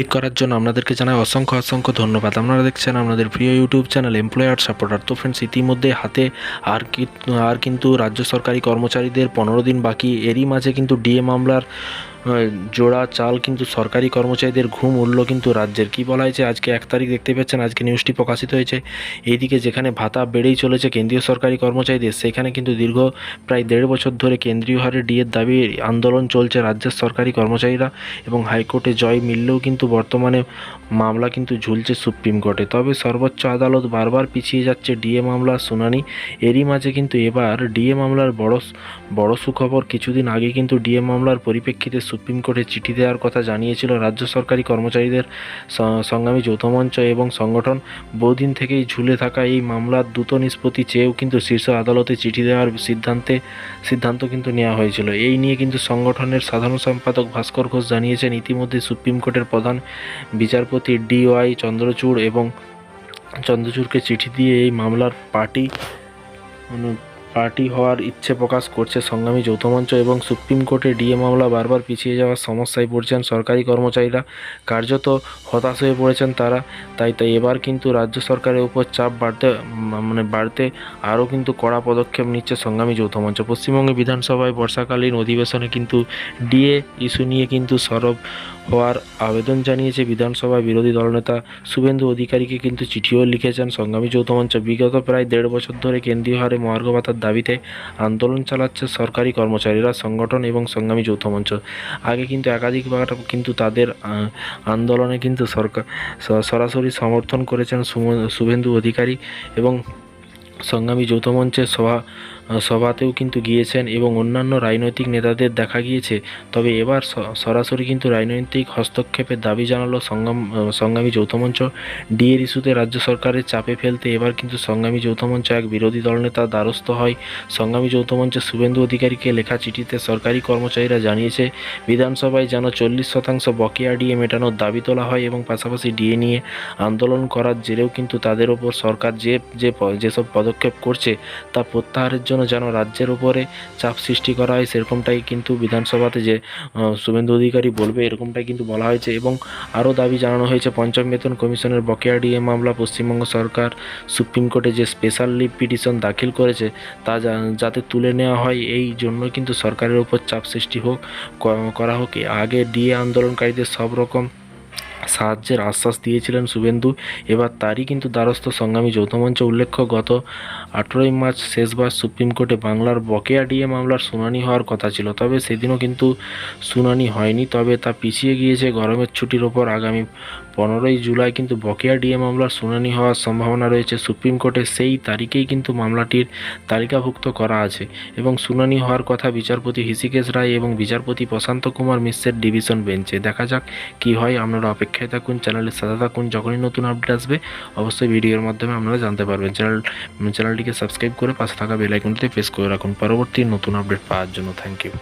Click করার জন্য আপনাদেরকে জানাই অসংখ্য অসংখ্য ধন্যবাদ। আপনারা দেখছেন আপনাদের প্রিয় ইউটিউব চ্যানেল এমপ্লয়ার সাপোর্টার তো ফ্রেন্ডস ইতিমধ্যে হাতে আর কি আর কিন্তু রাজ্য সরকারি কর্মচারীদের পনেরো দিন বাকি। এরই মাঝে কিন্তু ডিএ মামলার জোড়া চাল কিন্তু সরকারি কর্মচারীদের ঘুম উঠল কিন্তু রাজ্যের। কি বলা হয়েছে? আজকে এক তারিখ দেখতে পাচ্ছেন, আজকে নিউজটি প্রকাশিত হয়েছে। এইদিকে যেখানে ভাতা বেড়েই চলেছে কেন্দ্রীয় সরকারি কর্মচারীদের, সেখানে কিন্তু দীর্ঘ প্রায় দেড় বছর ধরে কেন্দ্রীয় হারে ডিএর দাবি আন্দোলন চলছে রাজ্যের সরকারি কর্মচারীরা এবং হাইকোর্টে জয় মিললেও কিন্তু বর্তমানে মামলা কিন্তু ঝুলছে সুপ্রিম কোর্টে। তবে সর্বোচ্চ আদালত বারবার পিছিয়ে যাচ্ছে ডিএ মামলার শুনানি। এরই মাঝে কিন্তু এবার ডিএ মামলার বড় বড় সুখবর কিছুদিন আগে কিন্তু ডিএ মামলার পরিপ্রেক্ষিতে সুপ্রিম কোর্টে চিঠি দেওয়ার কথা জানিয়েছিল রাজ্য সরকারি কর্মচারীদের সংগ্রামী যৌথ মঞ্চ এবং সংগঠন। বহুদিন থেকেই ঝুলে থাকা এই মামলার দ্রুত নিষ্পত্তি চেয়েও কিন্তু শীর্ষ আদালতে চিঠি দেওয়ার সিদ্ধান্তে সিদ্ধান্ত কিন্তু নেওয়া হয়েছিল। এই নিয়ে কিন্তু সংগঠনের সাধারণ সম্পাদক ভাস্কর ঘোষ জানিয়েছেন, ইতিমধ্যে সুপ্রিম কোর্টের প্রধান বিচারপতি ডিওয়াই চন্দ্রচূড় এবং চন্দ্রচূড়কে চিঠি দিয়ে এই মামলার পার্টি পার্টি হওয়ার ইচ্ছে প্রকাশ করছে সংগ্রামী যৌথ মঞ্চ এবং সুপ্রিম কোর্টে ডিএ মামলা বারবার পিছিয়ে যাওয়ার সমস্যায় পড়ছেন সরকারি কর্মচারীরা। কার্যত হতাশ হয়ে পড়েছেন তারা। তাই তাই এবার কিন্তু রাজ্য সরকারের উপর চাপ বাড়তে মানে বাড়তে আরও কিন্তু কড়া পদক্ষেপ নিচ্ছে সংগ্রামী যৌথ মঞ্চ। পশ্চিমবঙ্গে বিধানসভায় বর্ষাকালীন অধিবেশনে কিন্তু ডিএ ইস্যু নিয়ে কিন্তু সরব হওয়ার আবেদন জানিয়েছে বিধানসভায় বিরোধী দলনেতা শুভেন্দু অধিকারীকে কিন্তু চিঠিও লিখেছেন সংগ্রামী যৌথ মঞ্চ। বিগত প্রায় দেড় বছর ধরে কেন্দ্রীয় হারে মহার্ঘ দাবিতে আন্দোলন চালাচ্ছে সরকারি কর্মচারীরা, সংগঠন এবং সংগ্রামী যৌথ মঞ্চ। আগে কিন্তু একাধিকবার কিন্তু তাদের আন্দোলনে কিন্তু সরকার সরাসরি সমর্থন করেছেন শুভেন্দু অধিকারী এবং সংগ্রামী যৌথ মঞ্চের সভা সভাতেও কিন্তু গিয়েছেন এবং অন্যান্য রাজনৈতিক নেতাদের দেখা গিয়েছে। তবে এবার সরাসরি কিন্তু রাজনৈতিক হস্তক্ষেপের দাবি জানালো সংগ্রাম সংগ্রামী যৌথ মঞ্চ। ডিএর ইস্যুতে রাজ্য সরকারের চাপে ফেলতে এবার কিন্তু সংগ্রামী যৌথ মঞ্চ এক বিরোধী দলনেতা দ্বারস্থ হয়। সংগ্রামী যৌথ মঞ্চের শুভেন্দু অধিকারীকে লেখা চিঠিতে সরকারি কর্মচারীরা জানিয়েছে, বিধানসভায় যেন চল্লিশ শতাংশ বকেয়া ডিএ মেটানোর দাবি তোলা হয় এবং পাশাপাশি ডিএ নিয়ে আন্দোলন করার জেরেও কিন্তু তাদের ওপর সরকার যে যেসব পদক্ষেপ করছে তা প্রত্যাহারের জন্য যেন রাজ্যের উপরে চাপ সৃষ্টি করা হয় সেরকমটাই কিন্তু বিধানসভাতে যে শুভেন্দু অধিকারী বলবে এরকমটাই কিন্তু বলা হয়েছে এবং আরও দাবি জানানো হয়েছে পঞ্চম বেতন কমিশনের বকেয়া ডিএ মামলা পশ্চিমবঙ্গ সরকার সুপ্রিম কোর্টে যে স্পেশাল লিভ পিটিশন দাখিল করেছে তা যাতে তুলে নেওয়া হয় এই জন্য কিন্তু সরকারের উপর চাপ সৃষ্টি হোক করা হোক। আগে ডিএ আন্দোলনকারীদের সব রকম সাহায্যের আশ্বাস দিয়েছিলেন শুভেন্দু। এবার তারই কিন্তু দ্বারস্থ সংগ্রামী যৌথ মঞ্চ উল্লেখ্য, গত আঠেরোই মার্চ শেষবার সুপ্রিম কোর্টে বাংলার বকেয়া ডিএ মামলার শুনানি হওয়ার কথা ছিল। তবে সেদিনও কিন্তু শুনানি হয়নি। তবে তা পিছিয়ে গিয়েছে গরমের ছুটির ওপর। আগামী পনেরোই জুলাই কিন্তু বকেয়া ডিএ মামলার শুনানি হওয়ার সম্ভাবনা রয়েছে। সুপ্রিম কোর্টে সেই তারিখেই কিন্তু মামলাটির তালিকাভুক্ত করা আছে এবং শুনানি হওয়ার কথা বিচারপতি হৃষিকেশ রায় এবং বিচারপতি প্রশান্ত কুমার মিশ্রের ডিভিশন বেঞ্চে। দেখা যাক কি হয়, আপনারা অপেক্ষায় থাকুন, চ্যানেলের সাথে থাকুন, যখনই নতুন আপডেট আসবে, অবশ্যই ভিডিওর মাধ্যমে আপনারা জানতে পারবেন। চ্যানেল, চ্যানেলটিকে সাবস্ক্রাইব করে পাশে থাকা বেলাইকনটিতে প্রেস করে রাখুন। পরবর্তী নতুন আপডেট পাওয়ার জন্য থ্যাংক ইউ।